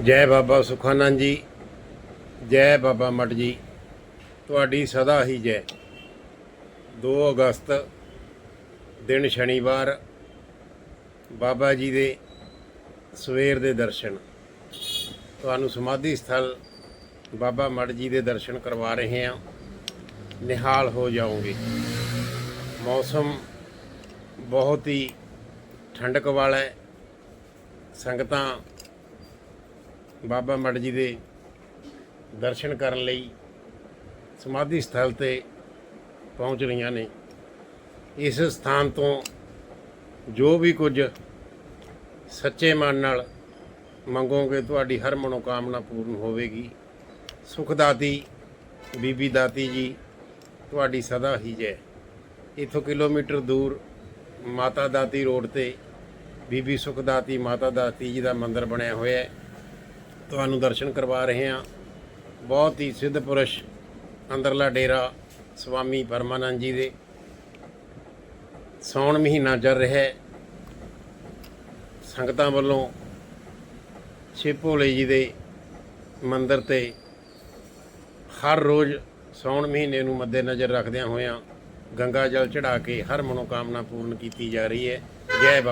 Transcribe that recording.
ਜੈ ਬਾਬਾ ਸੁਖਾਨੰਦ ਜੀ, ਜੈ ਬਾਬਾ ਮਟ ਜੀ, ਤੁਹਾਡੀ ਸਦਾ ਹੀ ਜੈ। 2 ਅਗਸਤ ਦਿਨ ਸ਼ਨੀਵਾਰ, ਬਾਬਾ ਜੀ ਦੇ ਸਵੇਰ ਦੇ ਦਰਸ਼ਨ। ਤੁਹਾਨੂੰ ਸਮਾਧੀ ਸਥਲ ਬਾਬਾ ਮਟ ਜੀ ਦੇ ਦਰਸ਼ਨ ਕਰਵਾ ਰਹੇ ਹਾਂ। ਨਿਹਾਲ ਹੋ ਜਾਓਗੇ। ਮੌਸਮ ਬਹੁਤ ਹੀ ਠੰਡਕ ਵਾਲਾ ਹੈ। ਸੰਗਤਾਂ ਬਾਬਾ ਮੜ ਜੀ ਦੇ ਦਰਸ਼ਨ ਕਰਨ ਲਈ ਸਮਾਧੀ ਸਥਲ ਤੇ ਪਹੁੰਚ ਰਹੀਆਂ ਨੇ। ਇਸ ਸਥਾਨ ਤੋਂ ਜੋ ਵੀ ਕੁਝ ਸੱਚੇ ਮਨ ਨਾਲ ਮੰਗੋਗੇ, ਤੁਹਾਡੀ ਹਰ ਮਨੋਕਾਮਨਾ ਪੂਰਨ ਹੋਵੇਗੀ। ਸੁਖਦਾਤੀ ਬੀਬੀ ਦਾਤੀ ਜੀ, ਤੁਹਾਡੀ ਸਦਾ ਹੀ ਜੈ। ਇਥੋਂ ਕਿਲੋਮੀਟਰ ਦੂਰ ਮਾਤਾ ਦਾਤੀ ਰੋਡ ਤੇ ਬੀਬੀ ਸੁਖਦਾਤੀ ਮਾਤਾ ਦਾਤੀ ਜੀ ਦਾ ਮੰਦਿਰ ਬਣਿਆ ਹੋਇਆ ਹੈ। ਤੁਹਾਨੂੰ ਦਰਸ਼ਨ ਕਰਵਾ ਰਹੇ ਹਾਂ। ਬਹੁਤ ਹੀ ਸਿੱਧ ਪੁਰਸ਼ ਅੰਦਰਲਾ ਡੇਰਾ ਸਵਾਮੀ ਪਰਮਾਨੰਦ ਜੀ ਦੇ। ਸੌਣ ਮਹੀਨਾ ਚੱਲ ਰਿਹਾ ਹੈ। ਸੰਗਤਾਂ ਵੱਲੋਂ ਛੇ ਭੋਲੇ ਜੀ ਦੇ ਮੰਦਿਰ ਤੇ ਹਰ ਰੋਜ਼ ਸੌਣ ਮਹੀਨੇ ਨੂੰ ਮੱਦੇ ਨਜ਼ਰ ਰੱਖਦਿਆਂ ਹੋਇਆਂ ਗੰਗਾ ਜਲ ਚੜਾ ਕੇ ਹਰ ਮਨੋਕਾਮਨਾ ਪੂਰਨ ਕੀਤੀ ਜਾ ਰਹੀ ਹੈ। ਜੈ ਬਾਬਾ